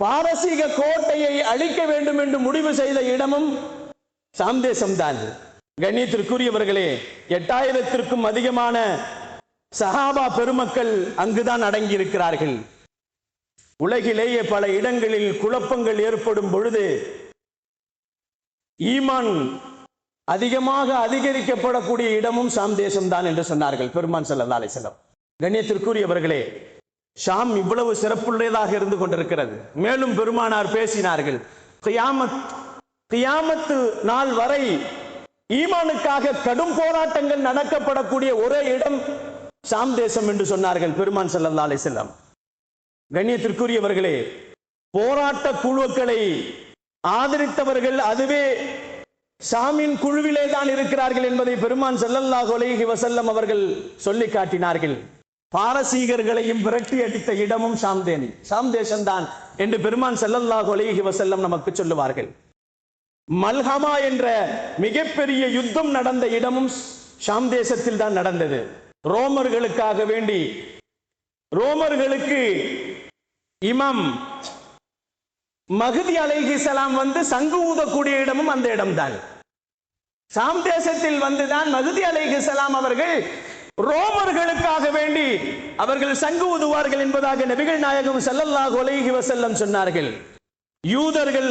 பாரசீக கோட்டையை அழிக்க வேண்டும் என்று முடிவு செய்த இடமும் சாம்தேசம் தான் கண்ணியத்திற்குரியவர்களே எட்டாயிரத்திற்கும் அதிகமான சஹாபா பெருமக்கள் அங்குதான் அடங்கி இருக்கிறார்கள் உலகிலேயே பல இடங்களில் குழப்பங்கள் ஏற்படும் பொழுது ஈமான் அதிகமாக அதிகரிக்கப்படக்கூடிய இடமும் சாம் தான் என்று சொன்னார்கள் பெருமான் சல்லா அலிசல்லம் கண்ணியத்திற்குரியவர்களே ஷாம் இவ்வளவு சிறப்புள்ளதாக இருந்து கொண்டிருக்கிறது. மேலும் பெருமானார் பேசினார்கள் கியாமத் கியாமத்து நாள் வரை ஈமானுக்காக கடும் போராட்டங்கள் நடக்கப்படக்கூடிய ஒரே இடம் ஷாம் தேசம் என்று சொன்னார்கள் பெருமான் சல்லா அலிசல்லம் கண்ணியத்திற்குரியவர்களே போராட்ட குழுக்களை ஆதரித்தவர்கள் அதுவே சாமின் குழுவிலே தான் இருக்கிறார்கள் என்பதை பெருமான் செல்லல்லாஹ் அலைஹி வசல்லம் அவர்கள் சொல்லி காட்டினார்கள். பாரசீகர்களையும் விரட்டி அடித்த இடமும் சாம்தேனி. சாம்தேசம் தான் என்று பெருமான் செல்லல்லாஹு அலைஹி வசல்லம் நமக்கு சொல்லுவார்கள். மல்ஹமா என்ற மிகப்பெரிய யுத்தம் நடந்த இடமும் ஷாம் தேசத்தில் தான் நடந்தது. ரோமர்களுக்காக வேண்டி ரோமர்களுக்கு இமம் மகுதி அலைஹிசலாம் வந்து சங்கு ஊதக்கூடிய இடமும் அந்த இடம்தான். சாம் தேசத்தில் வந்துதான் மகுதி அலைஹிசலாம் அவர்கள் ரோமர்களுக்காக வேண்டி அவர்கள் சங்கு ஊதுவார்கள் என்பதாக நபிகள் நாயகம் செல்லல்லாஹ் ஒலகி வசல்லம் சொன்னார்கள். யூதர்கள்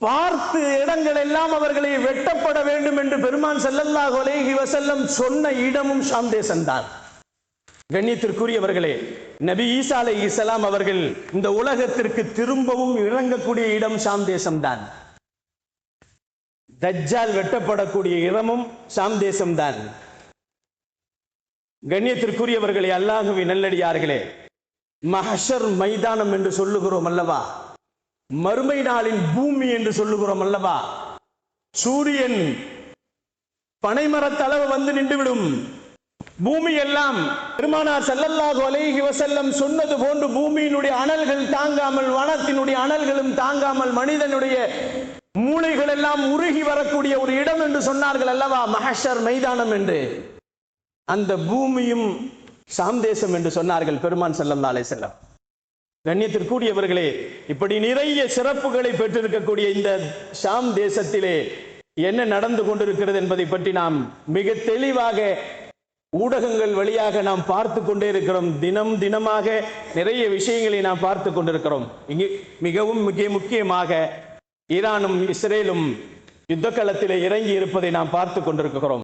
பார்த்து இடங்கள் எல்லாம் அவர்களை வெட்டப்பட வேண்டும் என்று பெருமான் ஸல்லல்லாஹு அலைஹி வசல்லம் சொன்ன இடமும் ஷாம் தேசம்தான் கண்ணியத்திற்குரியவர்களே நபி ஈசா அலை இஸ்லாம் அவர்கள் இந்த உலகத்திற்கு திரும்பவும் இறங்கக்கூடிய இடம் ஷாம் தேசம்தான் தஜ்ஜால் வெட்டப்படக்கூடிய இடமும் ஷாம் தேசம்தான். கண்ணியத்திற்குரியவர்களே அல்லாஹுவி நல்லடியார்களே மஹஷர் மைதானம் என்று சொல்லுகிறோம் அல்லவா? மறுமை நாளின் பூமி என்று சொல்லுகிறோம் அல்லவா? சூரியன் பனைமரத்தளவு வந்து நின்றுவிடும். பூமி எல்லாம் பெருமானார் ஸல்லல்லாஹு அலைஹி வசல்லம் சொன்னது போன்று பூமியினுடைய அனல்கள் தாங்காமல் வனத்தினுடைய அனல்களும் தாங்காமல் மனிதனுடைய மூளைகள் எல்லாம் உருகி வரக்கூடிய ஒரு இடம் என்று சொன்னார்கள் அல்லவா? மகஷர் மைதானம் என்று. அந்த பூமியும் சாம்தேசம் என்று சொன்னார்கள் பெருமான் ஸல்லல்லாஹு செல்லம் வஸல்லம். கண்ணியத்திற்குரியவர்களே இப்படி நிறைய சிறப்புகளை பெற்றிருக்கக்கூடிய இந்த ஷாம் தேசத்திலே என்ன நடந்து கொண்டிருக்கிறது என்பதை பற்றி நாம் மிக தெளிவாக ஊடகங்கள் வழியாக நாம் பார்த்து கொண்டே இருக்கிறோம். தினம் தினமாக நிறைய விஷயங்களை நாம் பார்த்து கொண்டிருக்கிறோம். இங்கு மிகவும் மிக முக்கியமாக ஈரானும் இஸ்ரேலும் யுத்த களத்திலே இறங்கி இருப்பதை நாம் பார்த்து கொண்டிருக்கிறோம்.